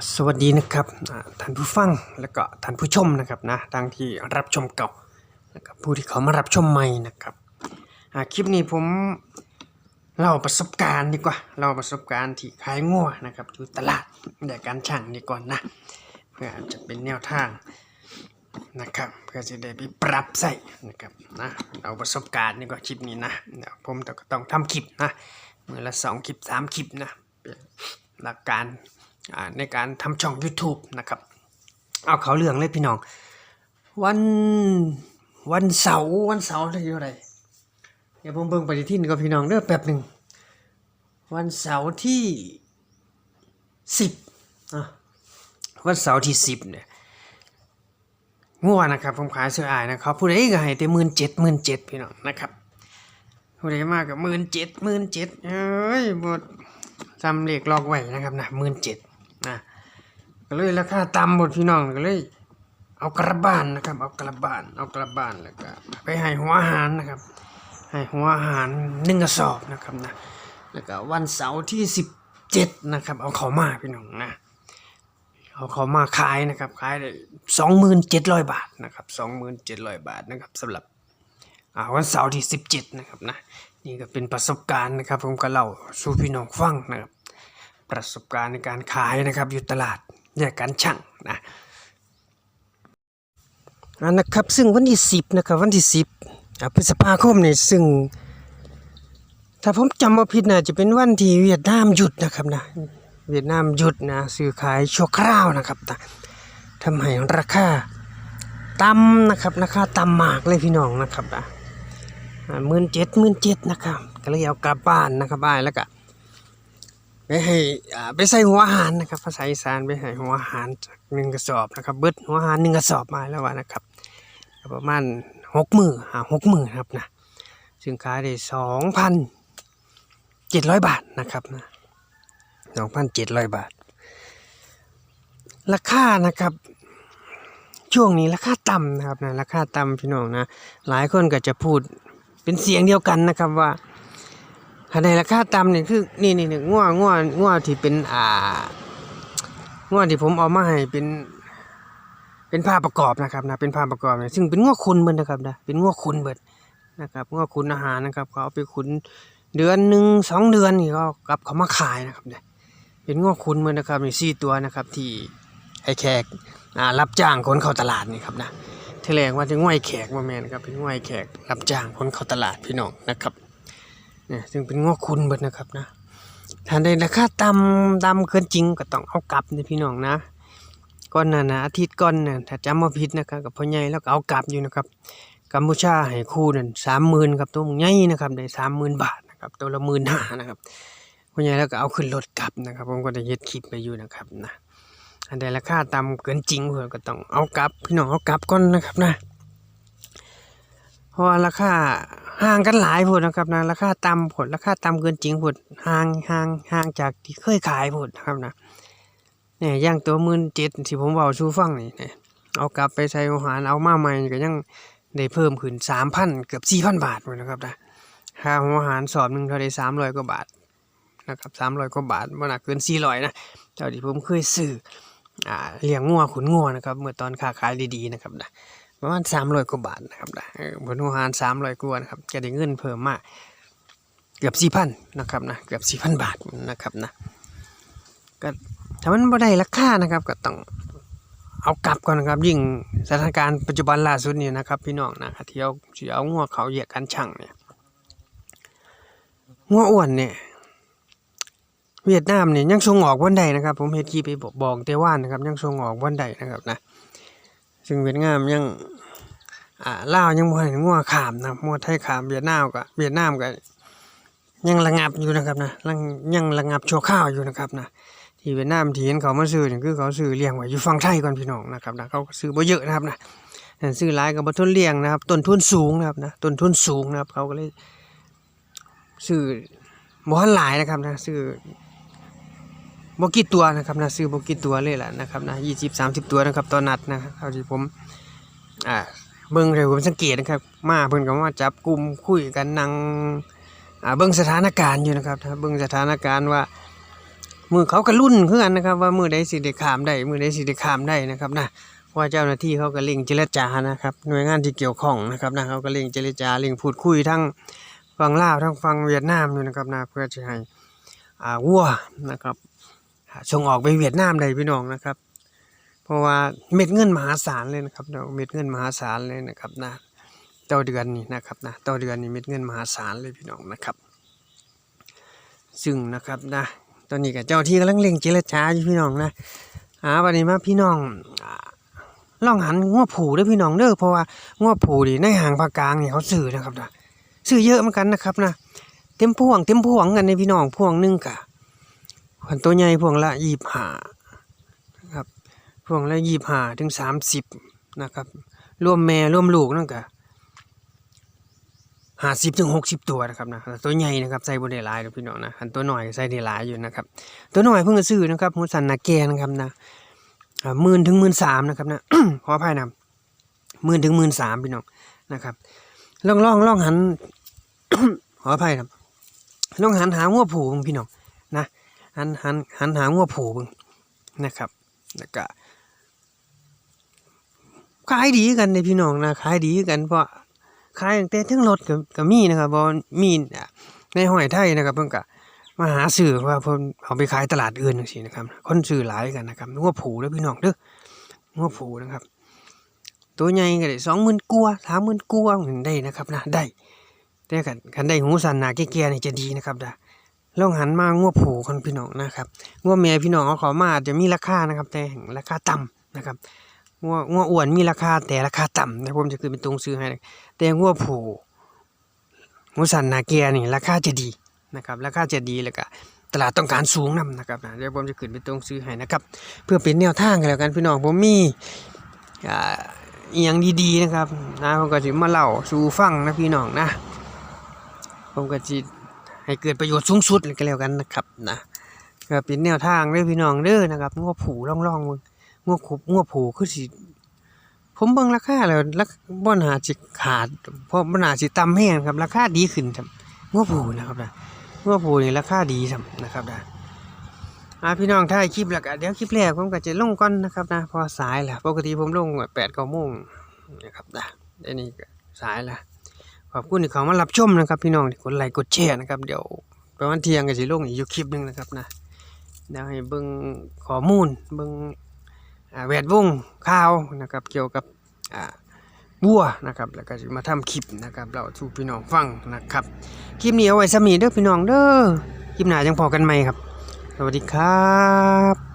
สวัสดีนะครับท่านผู้ฟังและก็ท่านผู้ชมนะครับนะทั้งที่รับชมเก่าแล้วก็ผู้ที่เขามารับชมใหม่นะครับคลิปนี้ผมเล่าประสบการณ์ดีกว่าเล่าประสบการณ์ที่ขายงัวนะครับอยู่ตลาดเดี๋ยวการช่างดีก่อนนะเพื่อจะเป็นแนวทางนะครับเพื่อจะได้ไปปรับใส่นะครับนะเอาประสบการณ์นี่ก็คลิปนี้นะเดี๋ยวผมก็ต้องทำคลิปนะเมื่อละสองคลิปสามคลิปนะหลักการ ในการทำช่อง YouTube นะครับ เอาเขาเรื่องเลยพี่น้อง วันวันเสาร์วันเสาร์ที่เท่ไรเดี๋ยวผมเบิ่งปฏิทินกับพี่น้องเด้อแป๊บหนึ่ง วันเสาร์ที่สิบอะวันเสาร์ที่สิบเนี่ยงัวนะครับผมขายเสื้ออายนะครับผู้ใดก็ให้แต่หมื่นเจ็ดหมื่นเจ็ดพี่น้องนะครับผู้ใดมากกับหมื่นเจ็ดหมื่นเจ็ดเอ้ยบดจำเลขลอกไว้นะครับนะหมื่นเจ็ด นะก็เลยราคาต่ำหมดพี่น้องก็เลยเอากระบานนะครับ เอากระบานเอากระบานแล้วก็ไปให้หัวอาหารนะครับ ให้หัวอาหารหนึ่งกระสอบนะครับนะแล้วก็วันเสาร์ที่สิบเจ็ดนะครับ เอาเขามาพี่น้องนะเอาเขามาขายนะครับขายได้สองหมื่นเจ็ดร้อยบาทนะครับสองหมื่นเจ็ดร้อยบาทนะครับสำหรับวันเสาร์ที่สิบเจ็ดนะครับนะนี่ก็เป็นประสบการณ์นะครับ ผมก็เล่าสู่พี่น้องฟังนะครับ ประสบการณ์ในการขายนะครับอยู่ตลาดแยกกันช่างนะอันนะครับซึ่งวันที่สิบนะครับวันที่สิบพฤษภาคมนี่ซึ่ง ถ้าผมจำไม่ผิดนะจะเป็นวันที่เวียดนามหยุดนะครับนะเวียดนามหยุดนะซื้อขายชั่วคราวนะครับทำให้ราคาต่ำนะครับราคาต่ำมากเลยพี่น้องนะครับนะหมื่นเจ็ดหมื่นเจ็ดนะครับก็เลยเอากลับบ้านนะครับบ้านแล้วก็ ให้อ่าไปใส่หัวหารนะครับ ภาษาอีสานไปให้หัวหารจากหนึ่งกระสอบนะครับ เบิดหัวหารหนึ่งกระสอบมาแล้วว่านะครับประมาณหกหมื่นหาหกหมื่นครับนะซึ่งขายได้สองพันเจ็ดร้อยบาทนะครับนะสองพันเจ็ดร้อยบาท ราคานะครับ ช่วงนี้ราคาต่ำนะครับนะราคาต่ำพี่น้องนะ หลายคนก็จะพูดเป็นเสียงเดียวกันนะครับว่า ถ้าในราคาต่ำนี่คือนี่นี่นี่งัวงัวงัวที่เป็นอ่างัวที่ผมเอามาให้เป็นเป็นผ้าประกอบนะครับนะเป็นผ้าประกอบเนี่ยซึ่งเป็นงัวคุณเบิดนะครับนะเป็นงัวคุณเบิดนะครับงัวคุณอาหารนะครับเขาเอาไปขุนเดือนหนึ่งสองเดือนนี่ก็กลับเขามาขายนะครับเนี่ยเป็นงัวคุณเบิดนะครับมีสี่ตัวนะครับที่ไอ้แขกอ่ารับจ้างคนเข้าตลาดนี่ครับนะแถลงว่าจะง่วยแขกมาแมนครับเป็นง่วยแขกรับจ้างคนเข้าตลาดพี่น้องนะครับ นี่ยซึ่งเป็นง้อคุณเบิดนะครับนะถ้าได้ราคาต่ำต่ำเกินจริงก็ต้องเอากลับนะพี่น้องนะก้อนน่ะนะอาทิตย์ก้อนน่ะถ้าจำมาผิดนะครับกับพ่อใหญ่แล้วก็เอากลับอยู่นะครับกัมพูชาให้คู่นั่นสามหมื่นครับตัวใหญ่นะครับได้สามหมื่นบาทนะครับตัวละหมื่นห้านะครับพ่อใหญ่แล้วก็เอาขึ้นรถกลับนะครับ ผมก็ได้ย็ดคลิปไปอยู่นะครับนะอันใดราคาต่ำเกินจริงเพื่อก็ต้องเอากลับ พี่น้องเอากลับก่อนนะครับนะเพราะราคา ห่างกันหลายผลนะครับนะราคาต่ำผลราคาต่ำเกินจริงผลห่างห่างห่างจากที่เคยขายผลนะครับนะเนี่ยย่างตัวมื่นเจ็ดที่ผมบอกชูฟังนี่เนี่ยเอากลับไปใช้อาหารเอามาใหม่ก็ยังได้เพิ่มขึ้นสามพันเกือบสี่พันบาทเลยนะครับนะค่าอาหารสอบหนึ่งเท่าไดสามร้อยกว่าบาทนะครับสามร้อยกว่าบาทมันหนักเกินสี่ร้อยนะเท่าที่ผมเคยซื้ออเลี้ยงงัวขุนงัวนะครับเมื่อตอนค้าขายดีๆนะครับนะ ประมาณสามร้อยกว่าบาทนะครับนะเออผลอาหารสามร้อยกว่านะครับจะได้เงินเพิ่มมากเกือบสี่พันนะครับนะเกือบสี่พันบาทนะครับนะก็ถ้ามันบ่ได้ราคานะครับก็ต้องเอากลับก่อนนะครับ ยิ่งสถานการณ์ปัจจุบันล่าสุดนี่นะครับ พี่น้องนะครับที่เอาที่เอางัวเขาเหยียกกันช่างเนี่ยงัวอ้วนเนี่ยเวียดนามเนี่ยยังส่งออกวันใดนะครับ ผมเฮ็ดคลิปไปบอกบอกแต่ว่านะครับ ยังส่งออกวันใดนะครับนะ ซึ่งเวียดนามยังอ่าลาวยังบ่ให้งัวขามนะงัวไทยขามเวียดนามก็เวียดนามก็ยังระงับอยู่นะครับนะยังระงับชั่วคราวอยู่นะครับนะที่เวียดนามที่เห็นเขามาซื้อนี่คือเขาซื้อเลี้ยงไว้อยู่ฝั่งไทยก่อนพี่น้องนะครับนะเขาซื้อบ่เยอะนะครับนะแต่ซื้อหลายก็บ่ทนเลี้ยงนะครับต้นทุนสูงนะครับนะต้นทุนสูงนะครับเขาก็เลยซื้อบ่ทันหลายนะครับนะซื้อ บกี่ตัวนะครับนะซื้อบกี่ตัวเลยแหละนะครับนะ20 30ตัวนะครับต่อนัดนะครับเท่าที่ผมอ่าเบิ่งเลยผมสังเกตนะครับ มาเพิ่นก็มาจับกลุ่มคุยกันนั่งอ่าเบิ่งสถานการณ์อยู่นะครับเบิ่งสถานการณ์ว่ามือเขาก็รุ่นคือนนะครับ ว่ามือใดสิได้ขามได้มือใดสิได้ขามได้นะครับนะเพราะว่าเจ้าหน้าที่เขาก็เร่งเจรจานะครับหน่วยงานที่เกี่ยวข้องนะครับนะเขาก็เร่งเจรจาเร่งพูดคุยทั้งฝั่งลาวทั้งฝั่งเวียดนามอยู่นะครับนะเพื่อจะให้อ่าวัวนะครับ ส่งออกไปเวียดนามได้พี่น้องนะครับ เพราะว่าเม็ดเงินมหาศาลเลยนะครับเนาเม็ดเงินมหาศาลเลยนะครับนะต่อเดือนนี่นะครับนะต่อเดือนนี่เม็ดเงินมหาศาลเลยพี่น้องนะครับ ซึ่งนะครับนะตอนนี้กับเจ้าที่กำลังเร่งเจรจาอยู่พี่น้องนะหาวันนี้มาพี่น้องอ่าลองหันง้อผูด้อพี่น้องเด้อเพราะว่าง้อผูนี่ในห่างภาคกลางเนี่ยเขาซื้อนะครับนะซื้อเยอะเหมือนกันนะครับนะเต็มพวงเต็มพวงกันในพี่น้องพวงนึงกะ ขันตัวใหญ่พวงละยี่สิบห้านะครับพวงละยี่สิบห้าถึงสามสิบนะครับร่วมแม่ร่วมลูกนั่นกะห้าสิบถึงหกสิบตัวนะครับนะตัวใหญ่นะครับใส่บนเดลายเด้อพี่น้องนะอันตัวหน่อยใส่เดลายอยู่นะครับ ตัวหน่อยเพิ่งจะซื้อนะครับหัวสันนาแกนะครับนะหมื่นถึงหมื่นสามนะครับนะขออภัยนะหมื่นถึงหมื่นสามพี่น้องนะครับลองลองลองหันขออภัยครับลองหันหางัวผูพี่น้องนะ หันหันหันหางัวผูบงนะครับแล้วก็ขายดีกันในพี่น้องนะขายดีกันเพราะขายตั้งแต่ทั้งรถกับกับมีนะครับบอมีในห้อยไทยนะครับเพิ่งกะมาหาสื่อว่าเพิ่นเอาไปขายตลาดอื่นจังซี่นะครับ คนซื้อหลายกันนะครับงัวผูเด้อพี่น้องเด้องัวผูนะครับ ตัวใหญ่ก็ได้20,000กว่า30,000กว่าเหมือนได้นะครับนะได้แต่คันคันได้หูสันหนาแก่ๆนี่จะดีนะครับดา ลองหันมางัวผูกันพี่น้องนะครับงัวแม่พี่น้องเอาขอมาอาจจะมีราคานะครับ แต่ราคาต่ำนะครับงัวงัวอ้วนมีราคาแต่ราคาต่ำนะผมจะขึ้นเป็นตรงซื้อให้แต่งัวผูหูสันนาแก่นี่ราคาจะดีนะครับราคาจะดีแล้วก็ตลาดต้องการสูงนํนะครับนะเดี๋ยวผมจะขึ้นไปตรงซื้อให้นะครับ เพื่อเป็นแนวทางกันแล้วกันพี่น้องผมมีอ่าอียงดีๆนะครับนะผมก็จะมาเล่าสู่ฟังนะพี่น้องนะผมก็จะ ให้เกิดประโยชน์สูงสุดกันแล้วกันนะครับนะก็เป็นแนวทางเด้อพี่น้องเด้อนะครับงวผูล่องๆมึงงวขุบงวผูคือสิผมเบิ่งราคาแล้วราคาบ่น่าสิขาดเพราะบ่น่าสิต่ำแห้งครับ ราคาดีขึ้นครับงวผูนะครับนะงวผูนี่ราคาดีสำนะครับนะอ่าพี่น้องถ่ายคลิปแล้วก็เดี๋ยวคลิปแรกผมก็จะลงก่อนนะครับนะพอสายล้วปกติผมลงแปดเก้าโมงนะครับนะเดี๋ยวนี้สายล้ว ขอบคุณที่เขามารับชมนะครับ พี่น้องที่กดไลค์กดแชร์นะครับเดี๋ยวประมาณเที่ยงก็จะลงอีกอยู่คลิปหนึงนะครับนะเดี๋ยวให้เบิ่งข้อมูลเบิ่งแวดวงข่าวนะครับเกี่ยวกับอ่าวัวนะครับแล้วก็จะมาทำคลิปนะครับ เราสู่พี่น้องฟังนะครับคลิปนี้เอาไว้สมีเด้อพี่น้องเด้อคลิปหน้าจังพอกันไหมครับ สวัสดีครับ